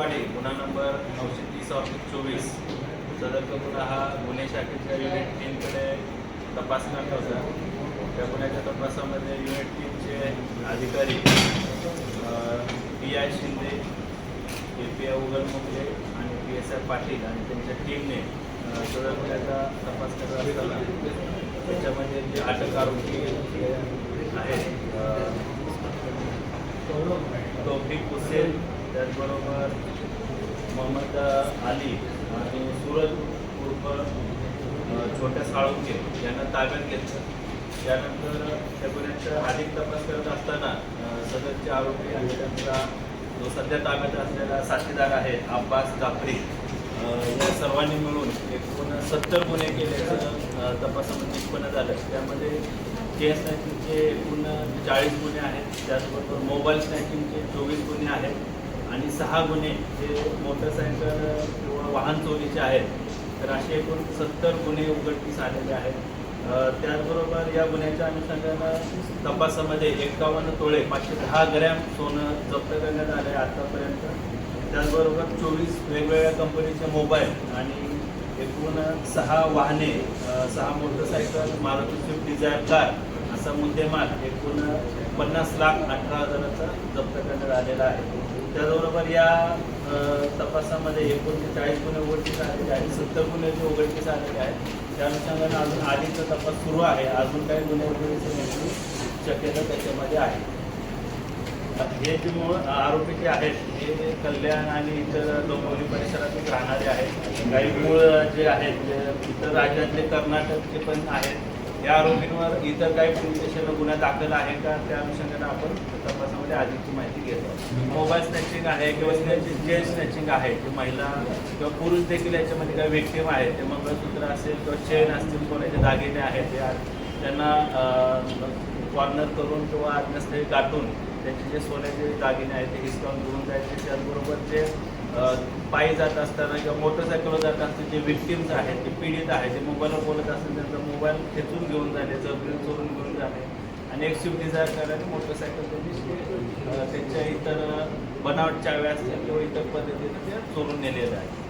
टेकवाडे गुन्हा नंबर नऊशे तीस ऑफिस चोवीस. सदर गुन्हा हा गुन्हे शाखेच्या युनिट टीमकडे तपास करत होता. त्या गुन्ह्याच्या तपासामध्ये युनिट टीमचे अधिकारी P I Shinde A P I Ugal आणि पी एस आय पाटील आणि त्यांच्या टीमने सदर गुन्ह्याचा तपास करत असताना त्याच्यामध्ये जे अटक आरोपी आहेत अ, तौफिक हुसेन त्याचबरोबर मोहम्मद अली आणि सूरज उर्फ छोट्या साळुंके यांना ताब्यात घेतलं. त्यानंतर त्या गुन्ह्याचा अधिक तपास करत असताना सदरचे आरोपी आणि त्यांचा जो सध्या ताब्यात असलेला साथीदार आहे अब्बास जाफरी या सर्वांनी मिळून एकूण सत्तर गुन्हे केल्याचं तपासामध्ये निष्पन्न झालं. त्यामध्ये केस स्नॅचिंगचे एकूण चाळीस गुन्हे आहेत. त्याचबरोबर मोबाईल स्नॅचिंगचे चोवीस गुन्हे आहेत. आणि सहा गुन्हे हे मोटरसायकल किंवा वाहन चोरीचे आहेत तर असे एकूण सत्तर गुन्हे उघडकीस आलेले आहेत. त्याचबरोबर या गुन्ह्याच्या अनुषंगानं तपासामध्ये एकावन्न तोळे पाचशे दहा ग्रॅम सोनं जप्त करण्यात आले आहे आतापर्यंत. त्याचबरोबर चोवीस वेगवेगळ्या कंपनीचे मोबाईल आणि एकूण सहा वाहने सहा motorcycle Maruti Swift Dzire car असा मुद्देमाल एकूण पन्नास लाख अठरा हजाराचा जप्त करण्यात आलेला आहे. त्याचबरोबर या तपासामध्ये एकोणशे चाळीस गुन्हे उघडकीस आलेले आहेत सत्तर गुन्हे जे उघडकीस आलेले आहेत त्या अनुषंगाने अजून आधीचा तपास सुरू आहे. अजून काही गुन्हे उघडकीस येण्याची शक्यता त्याच्यामध्ये आहे. हे जे मूळ आरोपी जे आहेत हे कल्याण आणि इतर डोंबिवली परिसरातून राहणारे आहेत. काही मूळ जे आहेत इतर राज्यातले कर्नाटकचे पण आहेत. या आरोपींवर इतर काही पोलीस स्टेशनला गुन्हा दाखल आहे का त्या अनुषंगाने आपण तपासामध्ये अधिक मोबाईल स्नॅचिंग आहे किंवा जेल स्नॅचिंग आहे जे महिला किंवा पुरुष देखील याच्यामध्ये काही व्यक्तिम आहेत. ते मंगळसूत्र असेल किंवा चेन असतील कोणाचे दागिने आहेत ते त्यांना कॉर्नर करून किंवा आत्मस्थळी गाठून त्यांचे जे सोन्याचे दागिने आहेत ते हिसकावून घेऊन जायचे. त्याचबरोबर जे पायी जात असताना किंवा मोटरसायकलवर जात असताना जे विक्टिम्स आहेत ते पीडित आहेत जे मोबाईलवर बोलत असतील त्यांचा मोबाईल खेचून घेऊन जाणे जबरीन चोरून घेऊन जाणे. आणि एक स्विफ्ट डिझायर करणारे मोटरसायकल त्यांची बनावटच्या वेळेस बनावट किंवा इतर पद्धतीने ते चोरून नेलेलं आहे.